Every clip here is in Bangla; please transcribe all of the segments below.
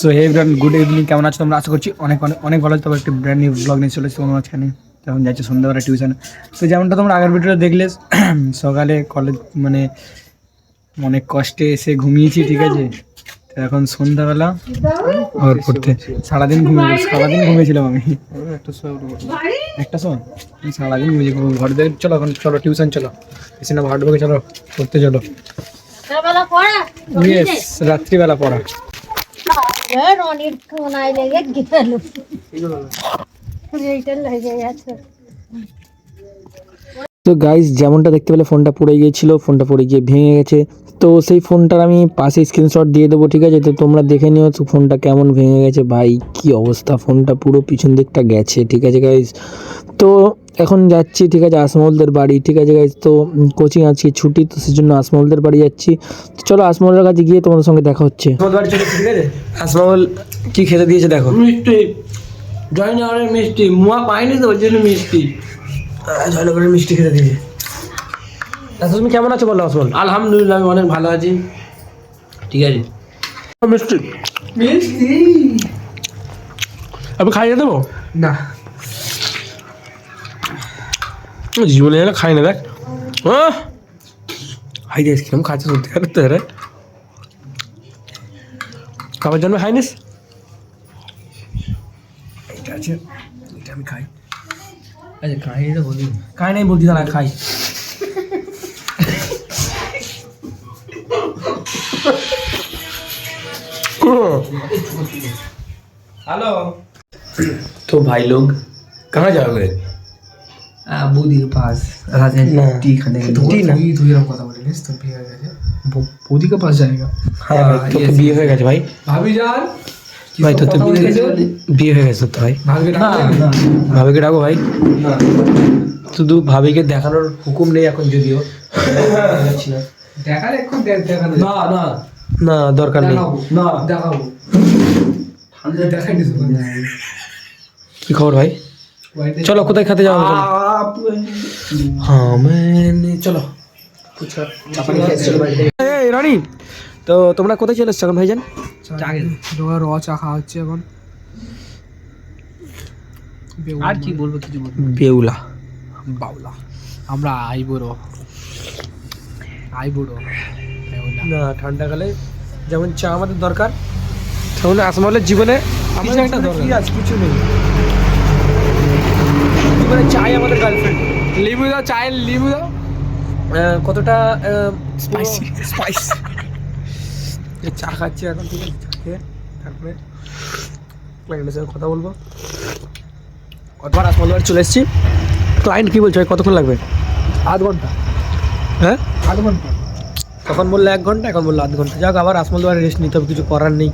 So hey everyone good evening কেমন আছো তোমরা? আশা করছি অনেক অনেক অনেক ভালো তবে একটি ব্র্যান্ড নিউ ব্লগ নিয়ে চলে এসেছি তোমার মাঝখানে। তখন যাচ্ছে সন্ধ্যাবেলা টিউশন তো যেমনটা তোমরা আগের ভিডিওটা দেখলে সকালে কলেজ মানে অনেক কষ্টে এসে ঘুমিয়েছি ঠিক আছে? তো এখন সন্ধ্যাবেলা ওর পড়তে সারাদিন ঘুমিয়ে সারাদিন ঘুমিয়েছিলাম আমি। একটা সময়? আমি সারাদিন ঘুমিয়ে ঘর থেকে চলো এখন চলো টিউশন চলো। এসে না ভাট চলো পড়তে চলো। রাত্রিবেলা পড়া। তো গাইস যেমনটা দেখতে পেলে ফোনটা পড়ে গিয়েছিল, ফোনটা পড়ে গিয়ে ভেঙে গেছে। তো সেই ফোনটার আমি পাশে স্ক্রিনশট দিয়ে দেবো, ঠিক আছে? তো তোমরা দেখে নিও ফোনটা কেমন ভেঙে গেছে। ভাই, কি অবস্থা? ফোনটা পুরো পিছন দিকটা গেছে, ঠিক আছে গাইস তো এখন যাচ্ছি ঠিক আছে আসমলদের বাড়ি ঠিক আছে গাইস তো কোচিং আছি ছুটি তো সেজন্য আসমলদের বাড়ি যাচ্ছি। তো চলো আসমলের কাছে গিয়ে তোমাদের সঙ্গে দেখা হচ্ছে। তোমার বাড়ি চলে এসেছি, ঠিক আসমল কি খেতে দিয়েছে দেখো। মিষ্টি। জয়নগরের মিষ্টি। মুয়া পাইনি তো ওই জন্য মিষ্টি। জয়নগরের মিষ্টি খেতে দিয়েছে। আচ্ছা তুমি কেমন আছো বলো আসমল? আলহামদুলিল্লাহ আমি অনেক ভালো আছি। ঠিক আছে। মিষ্টি। মিষ্টি। আমি খাইয়ে দেবো? না। জীবনে এলে খাই না দেখ আহ! হাই দিয়ে কিরম খাচ্ছে সত্যি করে তো রে খাবার জন্য খাইনিস এটা আছে এটা আমি খাই আচ্ছা খাইয়ে তো বলি খাই নাই বলছি না খাই হ্যালো तो भाई लोग कहाँ जाओगे বৌদির পাস রাজনীতি এখানে তুই এরকম কথা বলিস বিয়ে হয়ে গেছে। বৌদিকে পাস জায়গা হ্যাঁ, হ্যাঁ বিয়ে হয়ে গেছে ভাই। ভাবি যান ভাই তো বিয়ে হয়ে গেছে। তো ভাই। ভাবিকে ডাকো। ভাই। শুধু ভাবিকে দেখানোর হুকুম নেই এখন যদিও। না না। না দরকার নেই। না। কি খবর ভাই? চলো কোথায় খেতে যাওয়া চলো চলো এই তো তোমরা কোথায় চলে এসছো এখন ভাইজান? তোমার র চা খাওয়া হচ্ছে এখন। আর কি বলব কিছু বেউলা। বাউলা। আমরা আইবুড়ো। আইবুড়ো। না ঠান্ডাকালে যেমন চা আমাদের দরকার তেমন আসমলের জীবনে কিছু একটা দরকার। আছে? কিছু নেই। জীবনে চাই আমাদের গার্লফ্রেন্ড লিবু দাও চায়ের লিবু দাও। কতটা স্পাইসি স্পাইস চা খাচ্ছি এখন ঠিক আছে চা খেয়ে তারপরে ক্লায়েন্টের সঙ্গে কথা বলব। কতবার আসমল চলে এসেছি। ক্লায়েন্ট কী বলছে কতক্ষণ লাগবে? আধ ঘণ্টা। হ্যাঁ? আধ ঘণ্টা। তখন বলল এক ঘণ্টা এখন বলল আধ ঘণ্টা। যাক আবার আসমল রেস্ট নিতে হবে কিছু করার নেই।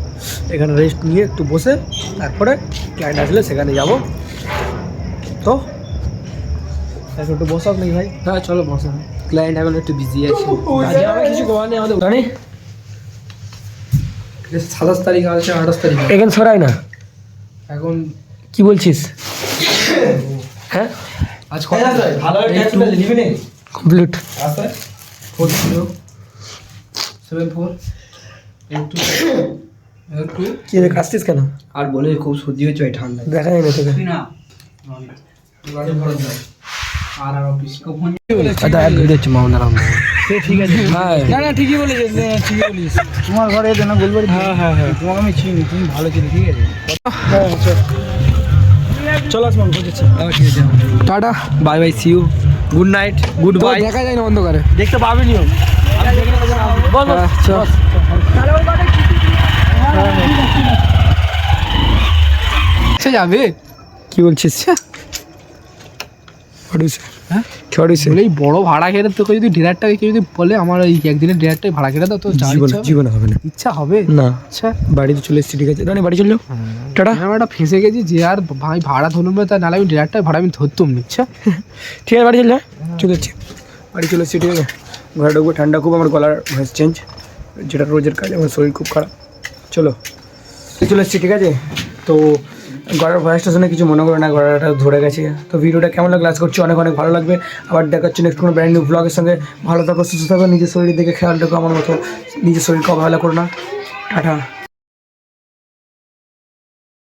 এখানে রেস্ট নিয়ে একটু বসে তারপরে ক্লায়েন্ট আসলে সেখানে যাব। তো? এখন একটু বসাও নেই ভাই। হ্যাঁ চলো বসো ক্লায়েন্ট এখন একটু বিজি আছে। আমার কিছু করার নেই আমাদের। জানি সাতাশ তারিখ আছে আঠাশ তারিখ এখানে সরাই না। এখন কি বলছিস? হ্যাঁ? আজ কত complete four zero seven four eight two কি রে কাশছিস কেন? আর বলে খুব সর্দি হচ্ছে ওই ঠান্ডায়। দেখা যায় না তোকে। না। আচ্ছা হ্যাঁ তোমার ঘরে এসে না হ্যাঁ হ্যাঁ হ্যাঁ। তোমাকে আমি চিনি তুমি ভালো চিনি ঠিক আছে? চলো আসমান বুঝেছি ঠিক আছে tata. Bye bye see you good night good bye দেখা যায় না। অন্ধকারে দেখতে বল চল সে যাবে? কি বলছিস হ্যাঁ হ্যাঁ? কি হয়েছে বলে এই বড় ভাড়া খেতে তোকে যদি ডেরারটাকে কেউ যদি বলে আমার এই একদিনের ডেরারটাই ভাড়া খেতে দাও তো জীবনে জীবনে হবে না। ইচ্ছা হবে? না। আচ্ছা। বাড়িতে চলে এসেছি ঠিক আছে। রানি বাড়ি চলল। টাটা। আমি একটা ফেঁসে গেছি যে আর ভাই ভাড়া ধরুন তা নাহলে আমি ডেরারটাই ভাড়া আমি ধরতুম নিচ্ছা ঠিক আছে বাড়ি চলে চলে যাচ্ছি। বাড়ি চলে এসেছি ঠিক আছে। ঘরে ঢুকবো ঠান্ডা খুব আমার গলার ভয়েস চেঞ্জ যেটা রোজের কাজ আমার শরীর খুব খারাপ। চলো। চলে এসেছি ঠিক আছে। তো গলার ভয়েসটা শুনে কিছু মনে করো না, গড়াটা ধরে গেছে। তো ভিডিওটা কেমন লাগল? আজ করছি অনেক অনেক ভালো লাগবে। আবার দেখাচ্ছি নেক্সট কোনো ব্র্যান্ড নিউ ব্লগের সঙ্গে। ভালো থাকো, সুস্থ থাকো, নিজের শরীরের দিকে খেয়াল রাখো আমার মতো। নিজের শরীরকে অবহেলা করো না। টাটা।